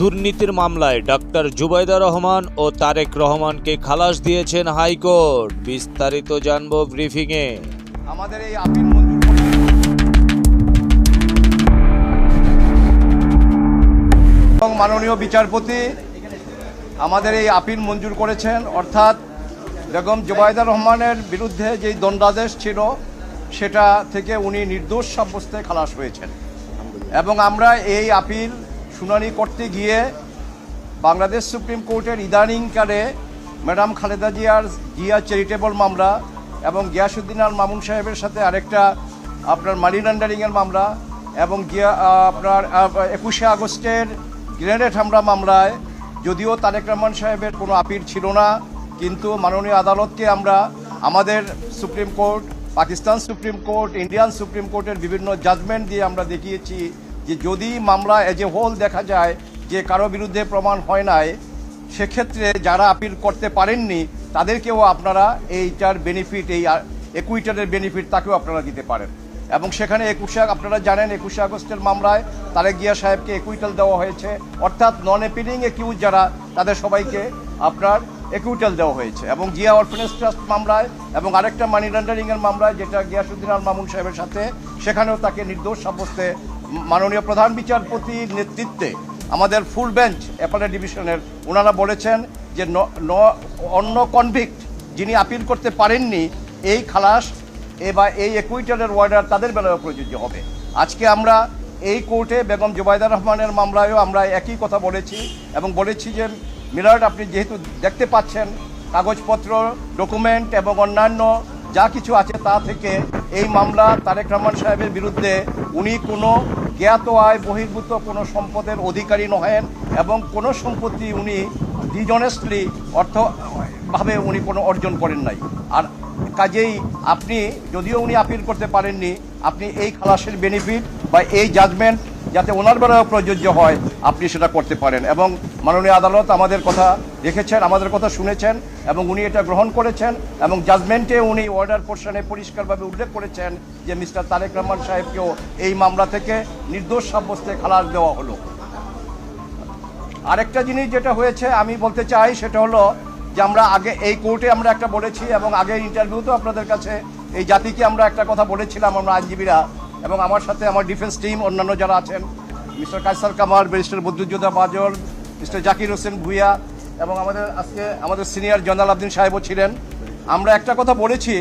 দুর্নীতির মামলায় ডাক্তার জুবাইদা রহমান ও তারেক রহমানকে খালাস দিয়েছেন হাইকোর্ট। বিস্তারিত জানব ব্রিফিংয়ে। আমাদের এই আপিল এবং মাননীয় বিচারপতি আমাদের এই আপিল মঞ্জুর করেছেন। অর্থাৎ বেগম জুবাইদা রহমানের বিরুদ্ধে যেই দণ্ডাদেশ ছিল, সেটা থেকে উনি নির্দোষ সাব্যস্তে খালাস হয়েছেন। এবং আমরা এই আপিল শুনানি করতে গিয়ে বাংলাদেশ সুপ্রিম কোর্টের ইদানিংকালে ম্যাডাম খালেদা জিয়ার জিয়া চ্যারিটেবল মামলা এবং গিয়াসুদ্দিন আল মামুন সাহেবের সাথে আরেকটা আপনার মানি লন্ডারিংয়ের মামলা এবং গিয়া আপনার একুশে আগস্টের গ্রেনেড হামলা মামলায় যদিও তারেক রহমান সাহেবের কোনো আপিল ছিল না, কিন্তু মাননীয় আদালতকে আমরা আমাদের supreme court, Pakistan supreme court, Indian supreme কোর্টের বিভিন্ন জাজমেন্ট দিয়ে আমরা দেখিয়েছি যে যদি মামলা এজ এ হোল দেখা যায় যে কারও বিরুদ্ধে প্রমাণ হয় নাই, সেক্ষেত্রে যারা আপিল করতে পারেননি, তাদেরকেও আপনারা এইটার বেনিফিট এই একুইটারের বেনিফিট তাকেও আপনারা দিতে পারেন। এবং সেখানে একুশে আপনারা জানেন একুশে আগস্টের মামলায় তারেক গিয়া সাহেবকে একুইটাল দেওয়া হয়েছে। অর্থাৎ নন এপিলিং একিউজ যারা, তাদের সবাইকে আপনার একুইটাল দেওয়া হয়েছে। এবং জিয়া অরফেনেস ট্রাস্ট মামলায় এবং আরেকটা মানি লন্ডারিংয়ের মামলায়, যেটা গিয়াসুদ্দিন আল মামুন সাহেবের সাথে, সেখানেও তাকে নির্দোষ সাব্যস্তে মাননীয় প্রধান বিচারপতির নেতৃত্বে আমাদের ফুল বেঞ্চ অ্যাপালেট ডিভিশনের ওনারা বলেছেন যে অন্য কনভিক্ট যিনি আপিল করতে পারেননি, এই খালাস এ বা এই একুইটারের ওয়ার্ডার তাদের বেলায় প্রযোজ্য হবে। আজকে আমরা এই কোর্টে বেগম জুবাইদা রহমানের মামলায়ও আমরা একই কথা বলেছি এবং বলেছি যে মিলার্ড আপনি যেহেতু দেখতে পাচ্ছেন, কাগজপত্র ডকুমেন্ট এবং অন্যান্য যা কিছু আছে তা থেকে এই মামলা তারেক রহমান সাহেবের বিরুদ্ধে উনি কোনো জ্ঞাত আয় বহির্ভূত কোনো সম্পদের অধিকারী নহেন এবং কোনো সম্পত্তি উনি ডিজনেস্টলি অর্থভাবে উনি কোনো অর্জন করেন নাই। আর কাজেই আপনি, যদিও উনি আপিল করতে পারেননি, আপনি এই খালাসের বেনিফিট বা এই জাজমেন্ট যাতে ওনার বেলায় প্রযোজ্য হয়, আপনি সেটা করতে পারেন। এবং মাননীয় আদালত আমাদের কথা দেখেছেন আমাদের কথা শুনেছেন, এবং উনি এটা গ্রহণ করেছেন, এবং জাজমেন্টে উনি অর্ডার পোর্শনে পরিষ্কারভাবে উল্লেখ করেছেন যে মিস্টার তারেক রহমান সাহেবকেও এই মামলা থেকে নির্দোষ সাব্যস্তে খালাস দেওয়া হলো। আরেকটা জিনিস যেটা হয়েছে, আমি বলতে চাই সেটা হলো যে আমরা আগে এই কোর্টে আমরা একটা বলেছি এবং আগের ইন্টারভিউতেও আপনাদের কাছে, এই জাতিকে আমরা একটা কথা বলেছিলাম, আমরা আইনজীবীরা এবং আমার সাথে আমার ডিফেন্স টিম, অন্যান্য যারা আছেন, mister Kaiser Kamal, barrister Badruzzoda Bazal, mister Zakir Hossain Bhuiya এবং আমাদের আজকে আমাদের সিনিয়র জয়নাল আবদিন সাহেবও ছিলেন। আমরা একটা কথা বলেছি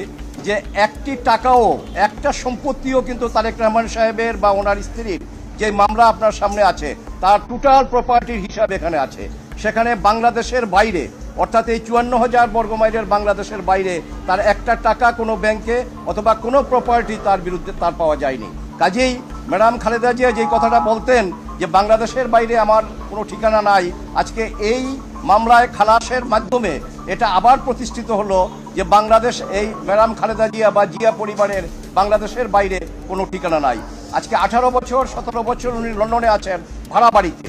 যে একটি টাকাও, একটা সম্পত্তিও কিন্তু তারেক রহমান সাহেবের বা ওনার স্ত্রীর যে মামলা আপনার সামনে আছে, তার টোটাল প্রপার্টির হিসাব এখানে আছে। সেখানে বাংলাদেশের বাইরে অর্থাৎ এই চুয়ান্ন হাজার বর্গমাইলের বাংলাদেশের বাইরে তার একটা টাকা কোনো ব্যাংকে অথবা কোনো প্রপার্টি তার বিরুদ্ধে তার পাওয়া যায়নি। কাজেই ম্যাডাম খালেদা জিয়া যেই কথাটা বলতেন যে বাংলাদেশের বাইরে আমার কোনো ঠিকানা নাই, আজকে এই মামলায় খালাসের মাধ্যমে এটা আবার প্রতিষ্ঠিত হলো যে বাংলাদেশ এই ম্যাডাম খালেদা জিয়া বা জিয়া পরিবারের বাংলাদেশের বাইরে কোনো ঠিকানা নাই। আজকে আঠারো বছর, সতেরো বছর উনি লন্ডনে আছেন, ভাড়া বাড়িতে।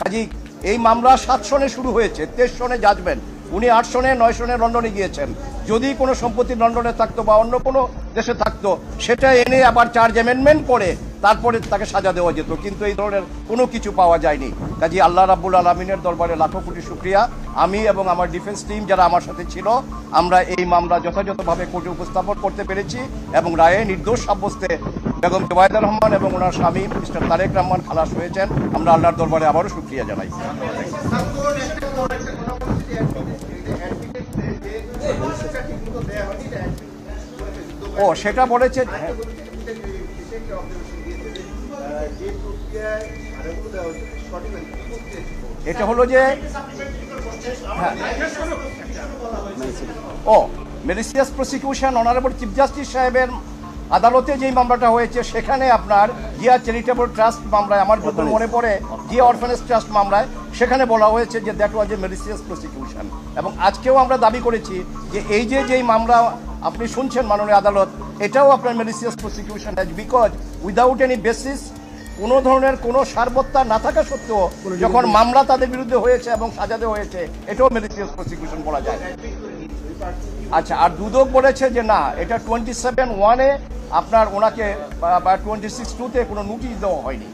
কাজী এই মামলা সাত শুরু হয়েছে, তেইশ সনে জাজমেন্ট উনি আট সনে, নয় সনে লন্ডনে গিয়েছেন। যদি কোনো সম্পত্তি লন্ডনে থাকতো বা অন্য কোনো দেশে থাকতো সেটা এনে আবার চার্জ অ্যামেন্ডমেন্ট করে তারপরে তাকে সাজা দেওয়া যেত কিন্তু এই ধরনের কোনো কিছু পাওয়া যায়নি কাজী আল্লাহ রাব্বুল আলমিনের দরবারে লাখো কোটি শুক্রিয়া আমি এবং আমার ডিফেন্স টিম যারা আমার সাথে ছিল আমরা এই মামলা যথাযথভাবে কোর্টে উপস্থাপন করতে পেরেছি এবং রায়ে নির্দোষ সাব্যস্তে বেগম জুবাইদা রহমান এবং ওনার স্বামী মিস্টার তারেক রহমান খালাস হয়েছেন আমরা আল্লাহর দরবারে আবারও শুক্রিয়া জানাই ও, সেটা বলেছে হ্যাঁ। এটা হলো যে হ্যাঁ। ও malicious prosecution honourable chief justice সাহেবের আদালতে যেই মামলাটা হয়েছে, সেখানে আপনার জিয়া চ্যারিটেবল ট্রাস্ট মামলায়, আমার যত মনে পড়ে জিয়া অরফানেজ ট্রাস্ট মামলায় সেখানে বলা হয়েছে যে দ্যাট ওয়াজ এ মেলিসিয়াস প্রসিকিউশন এবং আজকেও আমরা দাবি করেছি যে এই যে যেই মামলা আপনি শুনছেন মাননীয় আদালত এটাও আপনার malicious prosecution as because without any basis কোনো ধরনের কোনো সারবত্তা না থাকা সত্ত্বেও যখন মামলা তাদের বিরুদ্ধে হয়েছে এবং সাজাতে হয়েছে এটাও মেলিসিয়াস প্রসিকিউশন বলা যায়। আচ্ছা আর দুদক বলেছে যে না এটা টোয়েন্টি সেভেন ওয়ানে আপনার ওনাকে বা টোয়েন্টি সিক্স টুতে কোনো নোটিশ দেওয়া হয়নি।